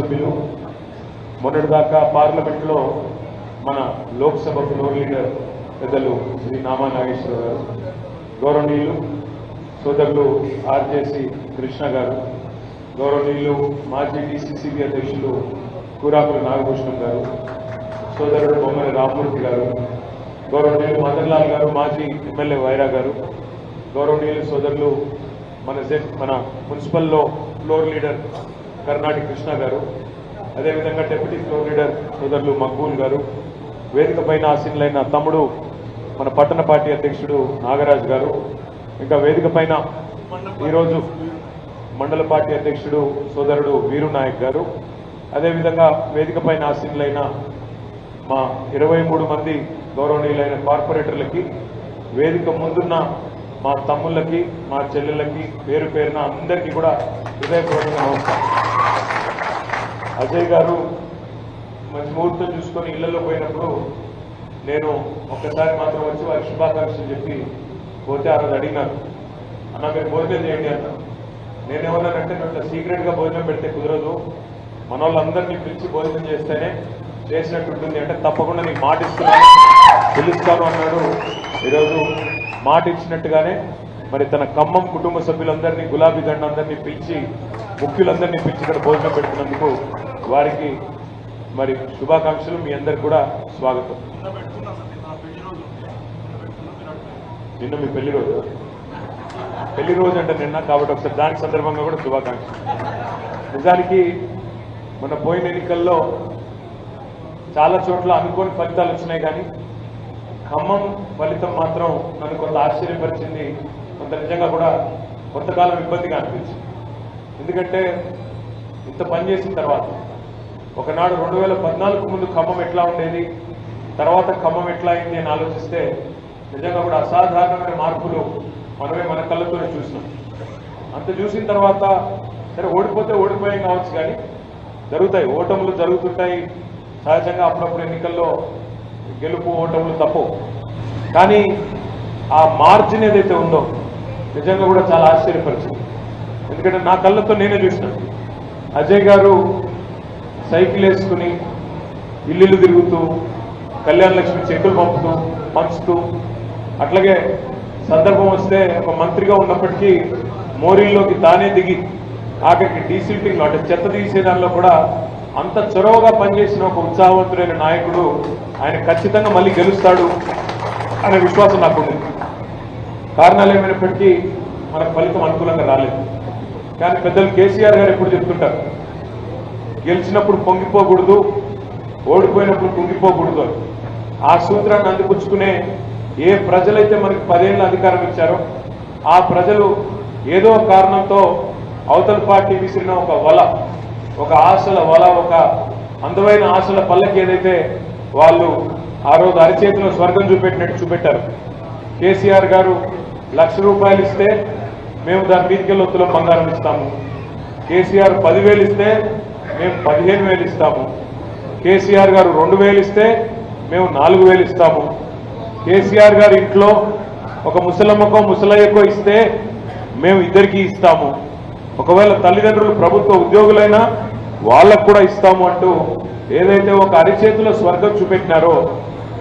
సభ్యులు మొన్నటిదాకా పార్లమెంట్లో మన లోక్సభ ఫ్లోర్ లీడర్ పెద్దలు శ్రీ నామా నాగేశ్వర గారు గౌరవనీయులు సోదరులు ఆర్జేసి కృష్ణ గారు గౌరవనీయులు మాజీ డిసిసిబి అధ్యక్షులు కూరాకుల నాగభూషణం గారు సోదరుడు బొమ్మల రామ్మూర్తి గారు గౌరవనీయులు మదన్లాల్ గారు మాజీ ఎమ్మెల్యే వైరా గారు గౌరవనీయులు సోదరులు మన జెడ్ మన మున్సిపల్లో ఫ్లోర్ లీడర్ కర్ణాటి కృష్ణ గారు అదేవిధంగా డెప్యూటీ ఫ్లోర్ లీడర్ సోదరులు మక్బూల్ గారు వేదిక పైన ఆసీనులైన తమ్ముడు మన పట్టణ పార్టీ అధ్యక్షుడు నాగరాజు గారు ఇంకా వేదిక పైన ఈరోజు మండల పార్టీ అధ్యక్షుడు సోదరుడు వీరు నాయక్ గారు అదేవిధంగా వేదిక పైన ఆసీనులైన మా ఇరవై మూడు మంది గౌరవనీయులైన కార్పొరేటర్లకి వేదిక ముందున్న మా తమ్ముళ్ళకి మా చెల్లెళ్ళకి పేరు పేరున అందరికీ కూడా హృదయపూర్వక నమస్కారం. అజయ్ గారు మంచి ముహూర్తం చూసుకొని ఇళ్ళలో పోయినప్పుడు నేను ఒక్కసారి మాత్రం వచ్చి వారి శుభాకాంక్షలు చెప్పి పోతే ఆ రోజు అడిగినాను అన్న మీరు భోజనం చేయండి అన్న నేనేమన్నానంటే నువ్వు సీక్రెట్గా భోజనం పెడితే కుదరదు. మన వాళ్ళందరినీ పిలిచి భోజనం చేస్తేనే చేసినట్టు ఉంటుంది అంటే తప్పకుండా నీకు మాట ఇస్తున్నాను పిలుస్తాను అన్నాడు. ఈరోజు మాట ఇచ్చినట్టుగానే మరి తన ఖమ్మం కుటుంబ సభ్యులందరినీ గులాబీ దండ అందరినీ పిలిచి ముఖ్యులందరినీ పిలిచి ఇక్కడ భోజనం పెడుతున్నందుకు వారికి మరి శుభాకాంక్షలు మీ అందరికి కూడా స్వాగతం. నిన్న మీ పెళ్ళి రోజు. పెళ్ళి రోజు అంటే నిన్న కాబట్టి ఒకసారి దాని సందర్భంగా కూడా శుభాకాంక్షలు. నిజానికి మన పోయిన ఎన్నికల్లో చాలా చోట్ల అనుకోని ఫలితాలు వచ్చినాయి కానీ ఖమ్మం ఫలితం మాత్రం నన్ను కొంత ఆశ్చర్యపరిచింది. కొంత నిజంగా కూడా కొంతకాలం ఇబ్బందిగా అనిపించింది. ఎందుకంటే ఇంత పని చేసిన తర్వాత ఒకనాడు రెండు వేల పద్నాలుగు ముందు ఖమ్మం ఎట్లా ఉండేది? తర్వాత ఖమ్మం ఎట్లా అయింది అని ఆలోచిస్తే నిజంగా కూడా అసాధారణమైన మార్పులు మనమే మన కళ్ళతోనే చూసినాం. అంత చూసిన తర్వాత సరే ఓడిపోతే ఓడిపోయాం కావచ్చు కానీ జరుగుతాయి ఓటములు జరుగుతుంటాయి. సహజంగా అప్పుడప్పుడు ఎన్నికల్లో గెలుపు ఓటములు తప్పవు. కానీ ఆ మార్జిన్ ఏదైతే ఉందో నిజంగా కూడా చాలా ఆశ్చర్యపరిచింది. ఎందుకంటే నా కళ్ళతో నేనే చూసినాను అజయ్ గారు సైకిల్ వేసుకుని ఇల్లు తిరుగుతూ కళ్యాణ లక్ష్మి చెక్కులు పంపుతూ పంచుతూ అట్లాగే సందర్భం వస్తే ఒక మంత్రిగా ఉన్నప్పటికీ మోరీల్లోకి తానే దిగి ఆఖరికి డీసిల్టింగ్ అంటే చెత్త తీసే దానిలో కూడా అంత చొరవగా పనిచేసిన ఒక ఉత్సాహవంతుడైన నాయకుడు ఆయన ఖచ్చితంగా మళ్ళీ గెలుస్తాడు అనే విశ్వాసం నాకుంది. కారణాలు ఏమైనప్పటికీ మనకు ఫలితం అనుకూలంగా రాలేదు. కానీ పెద్దలు కేసీఆర్ గారు ఎప్పుడు చెప్తుంటారు గెలిచినప్పుడు పొంగిపోకూడదు ఓడిపోయినప్పుడు కుంగిపోకూడదు ఆ సూత్రాన్ని అందిపుచ్చుకునే ఏ ప్రజలైతే మనకి పదేళ్ళ అధికారం ఇచ్చారో ఆ ప్రజలు ఏదో కారణంతో అవతల పార్టీ విసిరిన ఒక వల ఒక ఆశల వల ఒక అందమైన ఆశల పల్లకి ఏదైతే వాళ్ళు ఆ రోజు అరిచేతిలో స్వర్గం చూపెట్టినట్టు చూపెట్టారు. కేసీఆర్ గారు లక్ష రూపాయలు ఇస్తే మేము దాని మీదకెళ్ళి ఒత్తులో బంగారం ఇస్తాము. కేసీఆర్ పదివేలు ఇస్తే మేము పదిహేను వేలు ఇస్తాము. కేసీఆర్ గారు రెండు వేలు ఇస్తే మేము నాలుగు వేలు ఇస్తాము. కేసీఆర్ గారి ఇంట్లో ఒక ముసలమ్మకో ముసలయ్యకో ఇస్తే మేము ఇద్దరికి ఇస్తాము. ఒకవేళ తల్లిదండ్రులు ప్రభుత్వ ఉద్యోగులైనా వాళ్ళకు కూడా ఇస్తాము అంటూ ఏదైతే ఒక అరిచేతిలో స్వర్గం చూపెట్టినారో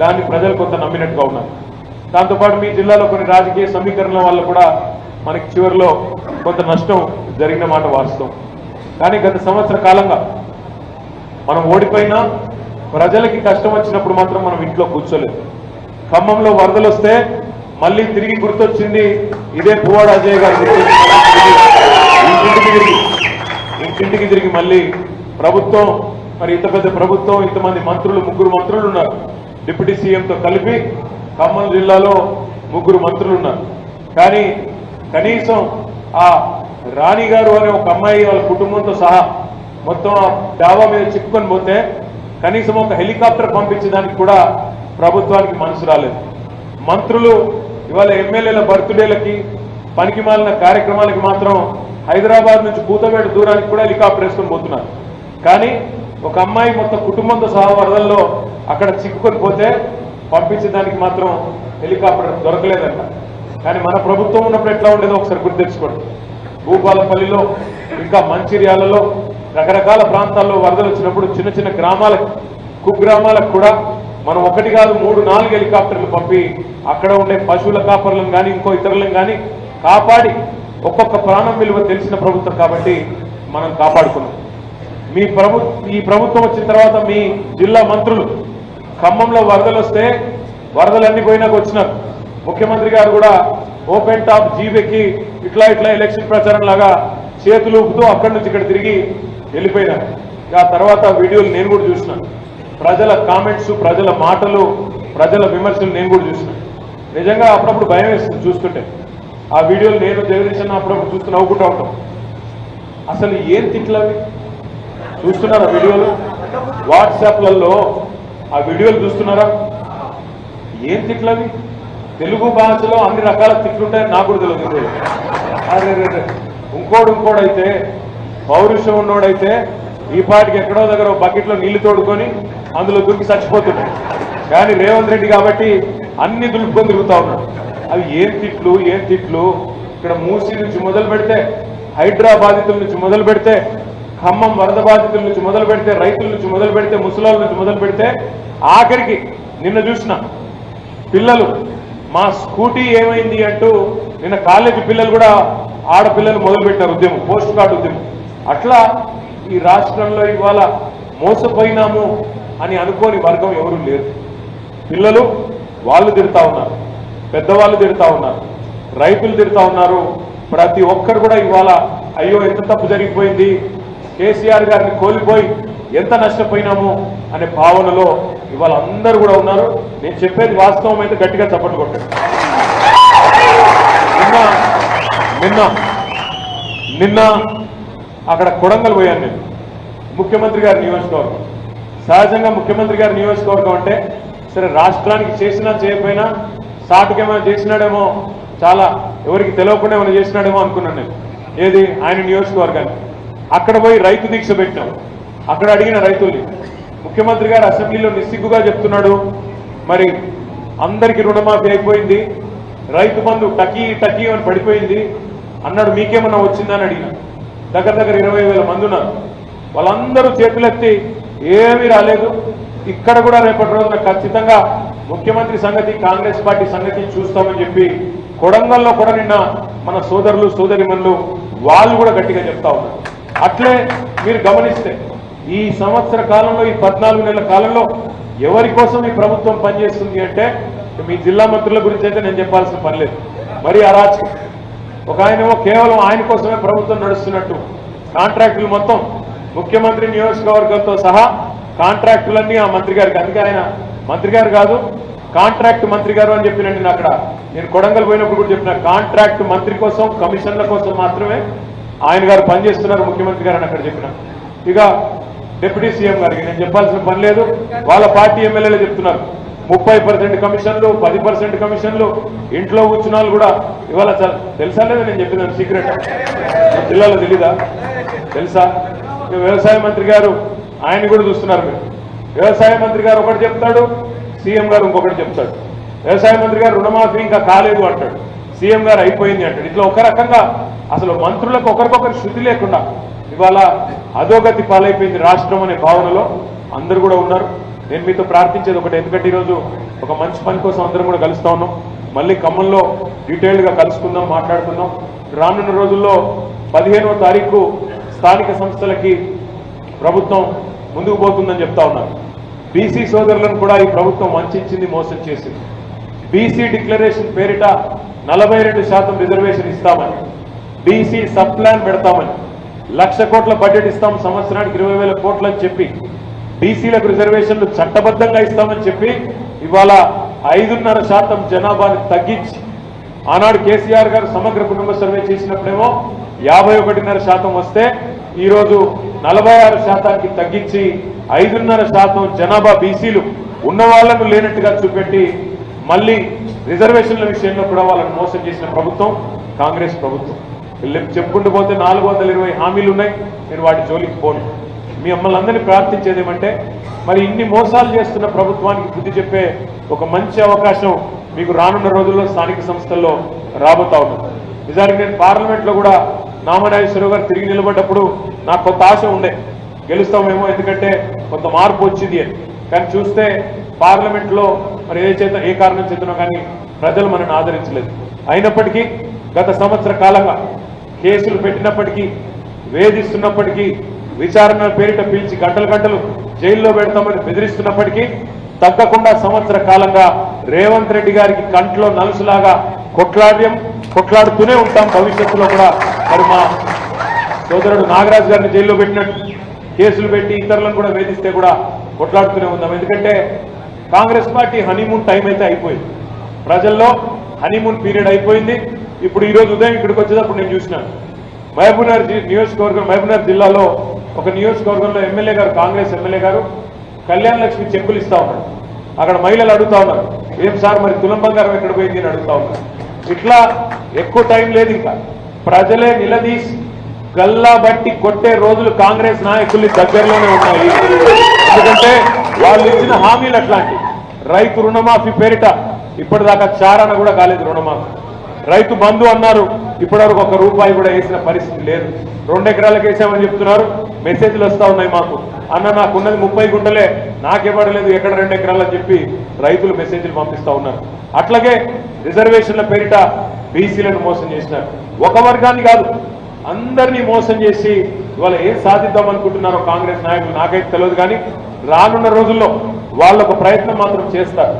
దాన్ని ప్రజలు కొంత నమ్మినట్టుగా ఉన్నారు. దాంతోపాటు మీ జిల్లాలో కొన్ని రాజకీయ సమీకరణల వల్ల కూడా మనకి చివరిలో కొంత నష్టం జరిగిన మాట వాస్తవం. కానీ గత సంవత్సర కాలంగా మనం ఓడిపోయినా ప్రజలకి కష్టం వచ్చినప్పుడు మాత్రం మనం ఇంట్లో కూర్చోలేదు. ఖమ్మంలో వరదలు వస్తే మళ్ళీ తిరిగి గుర్తొచ్చింది ఇదే పువ్వాడ అజయ్ గారు ఇంటింటికి తిరిగి ఇంటింటికి తిరిగి మళ్ళీ ప్రభుత్వం మరి ఇంత పెద్ద ప్రభుత్వం ఇంతమంది మంత్రులు ముగ్గురు మంత్రులు ఉన్నారు. డిప్యూటీ సీఎంతో కలిపి ఖమ్మం జిల్లాలో ముగ్గురు మంత్రులు ఉన్నారు. కానీ కనీసం ఆ రాణి గారు అనే ఒక అమ్మాయి వాళ్ళ కుటుంబంతో సహా మొత్తం డాబా మీద చిక్కుకొని పోతే కనీసం ఒక హెలికాప్టర్ పంపించడానికి కూడా ప్రభుత్వానికి మనసు రాలేదు. మంత్రులు ఇవాళ ఎమ్మెల్యేల బర్త్డేలకి పనికి మాలిన కార్యక్రమాలకి మాత్రం హైదరాబాద్ నుంచి పూతమేట దూరానికి కూడా హెలికాప్టర్ వేసుకొని పోతున్నారు. కానీ ఒక అమ్మాయి మొత్తం కుటుంబంతో సహా వరదల్లో అక్కడ చిక్కుకొని పోతే పంపించడానికి మాత్రం హెలికాప్టర్ దొరకలేదంట. కానీ మన ప్రభుత్వం ఉన్నప్పుడు ఎట్లా ఉండేదో ఒకసారి గుర్తు తెచ్చుకోండి. భూపాలపల్లిలో ఇంకా మంచిర్యాలలో రకరకాల ప్రాంతాల్లో వరదలు వచ్చినప్పుడు చిన్న చిన్న గ్రామాలకు కుగ్రామాలకు కూడా మనం ఒకటి కాదు మూడు నాలుగు హెలికాప్టర్లు పంపి అక్కడ ఉండే పశువుల కాపర్లను కానీ ఇంకో ఇతరులను కానీ కాపాడి ఒక్కొక్క ప్రాణం విలువ తెలిసిన ప్రభుత్వం కాబట్టి మనం కాపాడుకున్నాం. మీ ప్రభు ఈ ప్రభుత్వం వచ్చిన తర్వాత మీ జిల్లా మంత్రులు ఖమ్మంలో వరదలు వస్తే వరదలన్నీ పోయినాక వచ్చినారు. ముఖ్యమంత్రి గారు కూడా ఓపెన్ టాప్ జీబెక్కి ఇట్లా ఇట్లా ఎలక్షన్ ప్రచారం లాగా చేతులు ఊపుతూ అక్కడి నుంచి ఇక్కడ తిరిగి వెళ్ళిపోయినారు ఆ తర్వాత వీడియోలు నేను కూడా చూసినాను ప్రజల కామెంట్స్ ప్రజల మాటలు ప్రజల విమర్శలు నేను కూడా చూసినాను నిజంగా అప్పుడప్పుడు భయం వేస్తుంది చూస్తుంటే. ఆ వీడియోలు నేను జగదీశ్ అన్న అప్పుడప్పుడు చూస్తూ నవ్వుకుంటూ ఉంటాం. అసలు ఏం తిట్లవి చూస్తున్నారా వీడియోలు? వాట్సాప్లలో ఆ వీడియోలు చూస్తున్నారా? ఏం తిట్లవి తెలుగు భాషలో అన్ని రకాల తిట్లుంటాయని నాకు కూడా తెలియదు అరే ఇంకోడు ఇంకోడైతే పౌరుషం ఉన్నోడైతే ఈ పాటికి ఎక్కడో దగ్గర బకెట్లో నీళ్ళు తోడుకొని అందులో దురికి చచ్చిపోతున్నాడు కానీ రేవంత్ రెడ్డి కాబట్టి అన్ని దులుపుకొని తిరుగుతా ఉన్నాడు. అవి ఏం తిట్లు ఏం తిట్లు? ఇక్కడ మూసి నుంచి మొదలు పెడితే హైడ్రా బాధితుల నుంచి మొదలు పెడితే ఖమ్మం వరద బాధితుల నుంచి మొదలు పెడితే రైతుల నుంచి మొదలు పెడితే ముసలాల నుంచి మొదలు పెడితే ఆఖరికి నిన్న చూసిన పిల్లలు మా స్కూటీ ఏమైంది అంటూ నిన్న కాలేజీ పిల్లలు కూడా ఆడపిల్లలు మొదలుపెట్టారు ఉద్యమం పోస్ట్ కార్డు ఉద్యమం. అట్లా ఈ రాష్ట్రంలో ఇవాళ మోసపోయినాము అని అనుకోని వర్గం ఎవరు లేరు. పిల్లలు వాళ్ళు తిడతా ఉన్నారు పెద్దవాళ్ళు తిడతా ఉన్నారు రైతులు తిడతా ఉన్నారు. ప్రతి ఒక్కరు కూడా ఇవాళ అయ్యో ఎంత తప్పు జరిగిపోయింది కేసీఆర్ గారిని కోల్పోయి ఎంత నష్టపోయినాము అనే భావనలో ఇవాళ అందరూ కూడా ఉన్నారు. నేను చెప్పేది వాస్తవం అయితే గట్టిగా చప్పట్లు కొట్టాను నిన్న నిన్న నిన్న అక్కడ కొడంగల్ పోయాను నేను. ముఖ్యమంత్రి గారి నియోజకవర్గం. సహజంగా ముఖ్యమంత్రి గారి నియోజకవర్గం అంటే సరే రాష్ట్రానికి చేసినా చేయకపోయినా సాటుకేమైనా చేసినాడేమో చాలా ఎవరికి తెలియకుండా ఏమైనా చేసినాడేమో అనుకున్నాను నేను. ఏది? ఆయన నియోజకవర్గాన్ని. అక్కడ పోయి రైతు దీక్ష పెట్టినాం. అక్కడ అడిగిన రైతుల్ని ముఖ్యమంత్రి గారు అసెంబ్లీలో నిస్సిగ్గుగా చెప్తున్నాడు. మరి అందరికీ రుణమాఫీ అయిపోయింది. రైతు బంధు టకీ టకీ అని పడిపోయింది. అన్నాడు మీకేమన్నా వచ్చిందని అడిగిన. దగ్గర దగ్గర ఇరవై వేల మంది ఉన్నారు. వాళ్ళందరూ చేతులెత్తి ఏమీ రాలేదు. ఇక్కడ కూడా రేపటి రోజున ఖచ్చితంగా ముఖ్యమంత్రి సంగతి కాంగ్రెస్ పార్టీ సంగతి చూస్తామని చెప్పి కొడంగల్లో కూడా నిన్న మన సోదరులు సోదరిమన్లు వాళ్ళు కూడా గట్టిగా చెప్తా ఉన్నారు. అట్లే మీరు గమనిస్తే ఈ సంవత్సర కాలంలో ఈ పద్నాలుగు నెలల కాలంలో ఎవరి కోసం ఈ ప్రభుత్వం పనిచేస్తుంది అంటే మీ జిల్లా మంత్రుల గురించి అయితే నేను చెప్పాల్సిన పనిలేదు మరీ అరాచకం ఒక ఆయనేమో కేవలం ఆయన కోసమే ప్రభుత్వం నడుస్తున్నట్టు కాంట్రాక్టులు మొత్తం ముఖ్యమంత్రి నియోజకవర్గంతో సహా కాంట్రాక్టులన్నీ ఆ మంత్రి గారికి అందుకే ఆయన మంత్రి గారు కాదు కాంట్రాక్ట్ మంత్రి గారు అని చెప్పినండి నేను అక్కడ నేను కొడంగల్ పోయినప్పుడు కూడా చెప్పిన కాంట్రాక్ట్ మంత్రి కోసం కమిషన్ల కోసం మాత్రమే ఆయన గారు పనిచేస్తున్నారు ముఖ్యమంత్రి గారు అని అక్కడ చెప్పిన. ఇక డిప్యూటీ సీఎం గారికి నేను చెప్పాల్సిన పని లేదు. వాళ్ళ పార్టీ ఎమ్మెల్యేలు చెప్తున్నారు. ముప్పై పర్సెంట్ కమిషన్లు పది పర్సెంట్ కమిషన్లు ఇంట్లో కూర్చున్నాళ్ళు కూడా ఇవాళ తెలుసా లేదా నేను చెప్పినాను సీక్రెట్ జిల్లాలో తెలీదా? తెలుసా? వ్యవసాయ మంత్రి గారు ఆయన కూడా చూస్తున్నారు మీరు. వ్యవసాయ మంత్రి గారు ఒకటి చెప్తాడు సీఎం గారు ఇంకొకటి చెప్తాడు. వ్యవసాయ మంత్రి గారు రుణమాఫీ ఇంకా కాలేదు అంటాడు. సీఎం గారు అయిపోయింది అంటాడు. ఇట్లా ఒక రకంగా అసలు మంత్రులకు ఒకరికొకరు శృతి లేకుండా ఇవాళ అధోగతి పాలైపోయింది రాష్ట్రం అనే భావనలో అందరూ కూడా ఉన్నారు. నేను మీతో ప్రార్థించేది ఒకటి ఎందుకంటే ఈరోజు ఒక మంచి పని కోసం అందరం కూడా కలుస్తా ఉన్నాం. మళ్ళీ ఖమ్మంలో డీటెయిల్డ్గా కలుసుకుందాం మాట్లాడుకుందాం. రానున్న రోజుల్లో పదిహేనవ తారీఖు స్థానిక సంస్థలకి ప్రభుత్వం ముందుకు పోతుందని చెప్తా ఉన్నారు బీసీ సోదరులను కూడా ఈ ప్రభుత్వం వంచింది మోసం చేసింది. బీసీ డిక్లరేషన్ పేరిట నలభై రెండు శాతం రిజర్వేషన్ ఇస్తామని బీసీ సబ్ ప్లాన్ పెడతామని లక్ష కోట్ల బడ్జెట్ ఇస్తాం సంవత్సరానికి ఇరవై వేల కోట్లు అని చెప్పి బీసీలకు రిజర్వేషన్లు చట్టబద్ధంగా ఇస్తామని చెప్పి ఇవాళ ఐదున్నర శాతం జనాభాను తగ్గించి ఆనాడు కేసీఆర్ గారు సమగ్ర కుటుంబ సర్వే చేసినప్పుడేమో యాభై ఒకటిన్నర శాతం వస్తే ఈరోజు నలభై ఆరు శాతానికి తగ్గించి ఐదున్నర శాతం జనాభా బీసీలు ఉన్న వాళ్ళను లేనట్టుగా చూపెట్టి మళ్ళీ రిజర్వేషన్ల విషయంలో కూడా వాళ్ళని మోసం చేసిన ప్రభుత్వం కాంగ్రెస్ ప్రభుత్వం. చెప్పుకుంటూ పోతే నాలుగు వందల ఇరవై హామీలు ఉన్నాయి. నేను వాటి జోలికి పోను. మీ అమ్మలందరినీ ప్రార్థించేది ఏమంటే మరి ఇన్ని మోసాలు చేస్తున్న ప్రభుత్వానికి బుద్ధి చెప్పే ఒక మంచి అవకాశం మీకు రానున్న రోజుల్లో స్థానిక సంస్థల్లో రాబోతా ఉన్నది. నిజానికి నేను పార్లమెంట్లో కూడా నామనాగేశ్వరరావు గారు తిరిగి నిలబడ్డప్పుడు నాకు కొంత ఆశ ఉండే. గెలుస్తామేమో ఎందుకంటే కొంత మార్పు వచ్చింది అని. కానీ చూస్తే పార్లమెంట్లో మరి ఏ చేత ఏ కారణం చేతనో కానీ ప్రజలు మనల్ని ఆదరించలేదు. అయినప్పటికీ గత సంవత్సర కాలంగా కేసులు పెట్టినప్పటికీ వేధిస్తున్నప్పటికీ విచారణ పేరిట పిలిచి గంటలు గంటలు జైల్లో పెడతామని బెదిరిస్తున్నప్పటికీ తగ్గకుండా సంవత్సర కాలంగా రేవంత్ రెడ్డి గారికి కంట్లో నలుసులాగా కొట్లాడ్యం కొట్లాడుతూనే ఉంటాం భవిష్యత్తులో కూడా. మరి మా సోదరుడు నాగరాజు గారిని జైల్లో పెట్టినట్టు కేసులు పెట్టి ఇతరులను కూడా వేధిస్తే కూడా కొట్లాడుతూనే ఉందాం ఎందుకంటే కాంగ్రెస్ పార్టీ హనీమూన్ టైం అయితే అయిపోయింది. ప్రజల్లో హనీమూన్ పీరియడ్ అయిపోయింది. ఇప్పుడు ఈ రోజు ఉదయం ఇక్కడికి వచ్చేటప్పుడు నేను చూసినాను మహబూబ్నగర్ జి- నియోజకవర్గం మహబూబ్నగర్ జిల్లాలో ఒక నియోజకవర్గంలో ఎమ్మెల్యే గారు కాంగ్రెస్ ఎమ్మెల్యే గారు కళ్యాణ లక్ష్మి చెప్పులు ఇస్తా ఉన్నారు. అక్కడ మహిళలు అడుగుతా ఉన్నారు ఏం సార్ మరి తులం బంగారం ఎక్కడ పోయింది? అని అడుగుతా ఉన్నారు. ఇట్లా ఎక్కువ టైం లేదు ఇంకా. ప్రజలే నిలదీసి గల్లా బట్టి కొట్టే రోజులు కాంగ్రెస్ నాయకుల్ని దగ్గరలోనే ఉన్నాయి. ఎందుకంటే వాళ్ళు ఇచ్చిన హామీలు అట్లాంటి రైతు రుణమాఫీ పేరిట ఇప్పటిదాకా చారణ కూడా కాలేదు రుణమాఫీ. రైతు బంధు అన్నారు. ఇప్పటివరకు ఒక రూపాయి కూడా వేసిన పరిస్థితి లేదు. రెండు ఎకరాలకు వేసామని చెప్తున్నారు. మెసేజ్లు వస్తా ఉన్నాయి మాకు. అన్న నాకున్నది ముప్పై గుంటలే. నాకివ్వడలేదు ఎక్కడ రెండు ఎకరాలు అని చెప్పి రైతులు మెసేజ్లు పంపిస్తా ఉన్నారు. అట్లాగే రిజర్వేషన్ల పేరిట బీసీలను మోసం చేసినారు. ఒక వర్గాన్ని కాదు అందరినీ మోసం చేసి ఇవాళ ఏం సాధిద్దాం అనుకుంటున్నారో కాంగ్రెస్ నాయకులు నాకైతే తెలియదు కానీ రానున్న రోజుల్లో వాళ్ళు ఒక ప్రయత్నం మాత్రం చేస్తారు.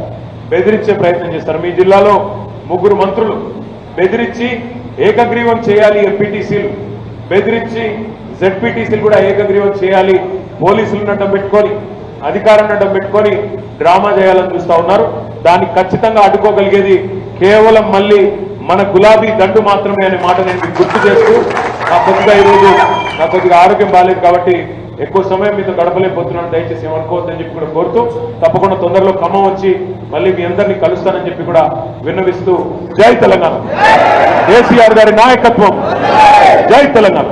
బెదిరించే ప్రయత్నం చేస్తారు. మీ జిల్లాలో ముగ్గురు మంత్రులు బెదిరించి ఏకగ్రీవం చేయాలి ఎంపీటీసీలు బెదిరించి జెడ్పీటీసీలు కూడా ఏకగ్రీవం చేయాలి. పోలీసులు నడ్డం పెట్టుకొని అధికారం నడ్డం పెట్టుకొని డ్రామా చేయాలని చూస్తూ ఉన్నారు. దాన్ని ఖచ్చితంగా అడ్డుకోగలిగేది కేవలం మళ్ళీ మన గులాబీ దండు మాత్రమే అనే మాట నేను గుర్తు చేస్తూ నా కొద్దిగా ఈరోజు నా కొద్దిగా ఆరోగ్యం బాగాలేదు కాబట్టి ఎక్కువ సమయం మీతో గడపలేకపోతున్నాను దయచేసి ఏమనుకోవద్దని చెప్పి కూడా కోరుతూ తప్పకుండా తొందరలో ఖమ్మం వచ్చి మళ్ళీ మీ అందరినీ కలుస్తానని చెప్పి కూడా విన్నవిస్తూ జై తెలంగాణ. కేసీఆర్ గారి నాయకత్వం. జై తెలంగాణ.